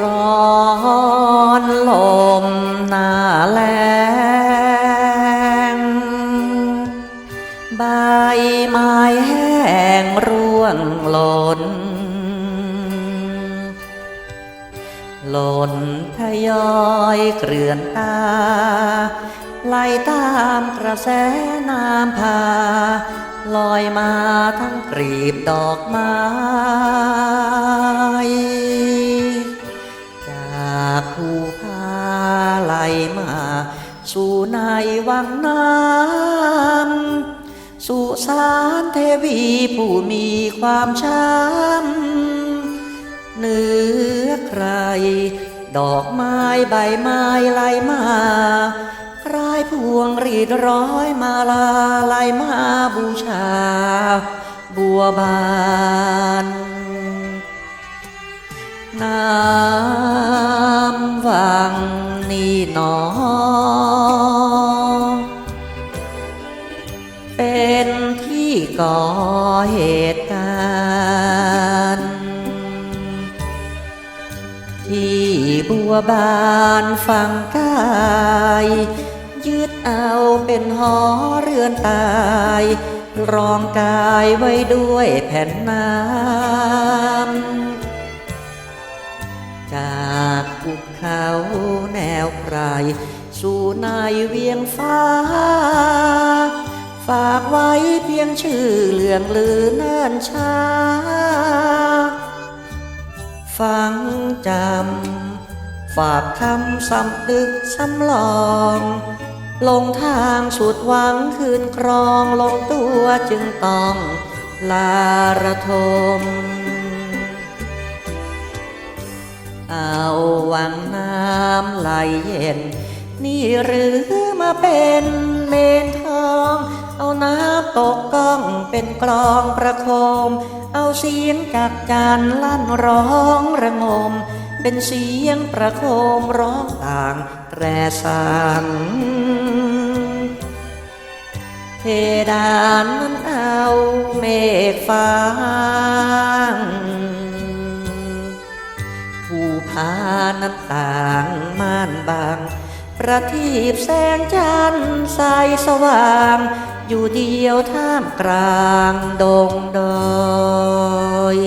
ร้อนลมหนาแรงใบไม้แห้งร่วงหล่นหล่นทยอยเกลื่อนตาไหลตามกระแสน้ำพา ลอยมาทั้งกรีบดอกไม้ จากภูพาไหลมา สู่ในวังน้ำสุสานเทวีผู้มีความช้ำเหนือใคร ดอกไม้ใบไม้ไหลมาคลายพวงรีดร้อยมาลาไหลมาบูชา บัวบานน้ำ วังนี่หนอ เป็นที่ก่อเหตุการณ์ที่บัวบานฝังกายยึดเอาเป็นหอเรือนตาย รองกายไว้ด้วยแผ่นน้ำจาก ภูเขาแนวไพรสู่ในเวียงฟ้า ฝากไว้เพียงชื่อเลืองลือเนิ่นช้า ฟังจำ ฝากคำสำดึกสำลองลงทางสุดหวังคืนครองลงตัวจึงต้องลาระทม วังน้ำไหลเย็น นี่หรือมาเป็นเมนทอง เอาน้ำตกก้องเป็นกลองประโคม เอาเสียงจากจานลั่นร้องระงม เป็นเสียงประโคมร้องต่างแตรสังเพดานนั้นเอาเมฆฟาง ผู้พาน้ำต่างม่านบาง ประทีปแสงจันทร์ใสสว่าง อยู่เดียวท่ามกลางดงดอย